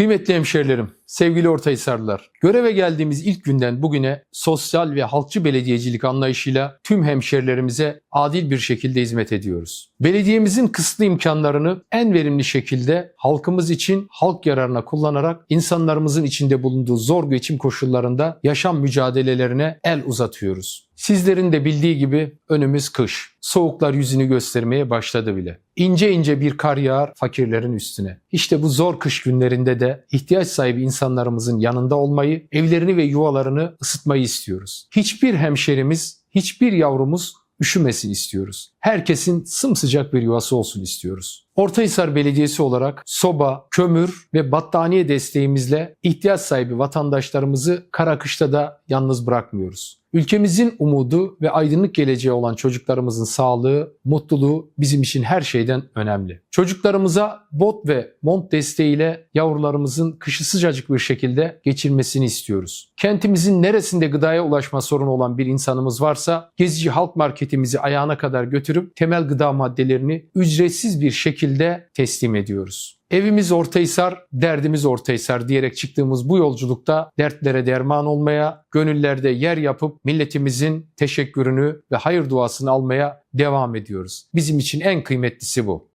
Kıymetli hemşerilerim, sevgili Ortahisarlılar, göreve geldiğimiz ilk günden bugüne sosyal ve halkçı belediyecilik anlayışıyla tüm hemşerilerimize adil bir şekilde hizmet ediyoruz. Belediyemizin kısıtlı imkanlarını en verimli şekilde halkımız için halk yararına kullanarak insanlarımızın içinde bulunduğu zor geçim koşullarında yaşam mücadelelerine el uzatıyoruz. Sizlerin de bildiği gibi önümüz kış. Soğuklar yüzünü göstermeye başladı bile. İnce ince bir kar yağar fakirlerin üstüne. İşte bu zor kış günlerinde de ihtiyaç sahibi insanlarımızın yanında olmayı, evlerini ve yuvalarını ısıtmayı istiyoruz. Hiçbir hemşerimiz, hiçbir yavrumuz üşümesin istiyoruz. Herkesin sımsıcak bir yuvası olsun istiyoruz. Ortahisar Belediyesi olarak soba, kömür ve battaniye desteğimizle ihtiyaç sahibi vatandaşlarımızı kara kışta da yalnız bırakmıyoruz. Ülkemizin umudu ve aydınlık geleceği olan çocuklarımızın sağlığı, mutluluğu bizim için her şeyden önemli. Çocuklarımıza bot ve mont desteğiyle yavrularımızın kışı sıcacık bir şekilde geçirmesini istiyoruz. Kentimizin neresinde gıdaya ulaşma sorunu olan bir insanımız varsa Gezici Halk Marketimizi ayağına kadar götürüp temel gıda maddelerini ücretsiz bir şekilde teslim ediyoruz. Evimiz Ortahisar, derdimiz Ortahisar diyerek çıktığımız bu yolculukta dertlere derman olmaya, gönüllerde yer yapıp milletimizin teşekkürünü ve hayır duasını almaya devam ediyoruz. Bizim için en kıymetlisi bu.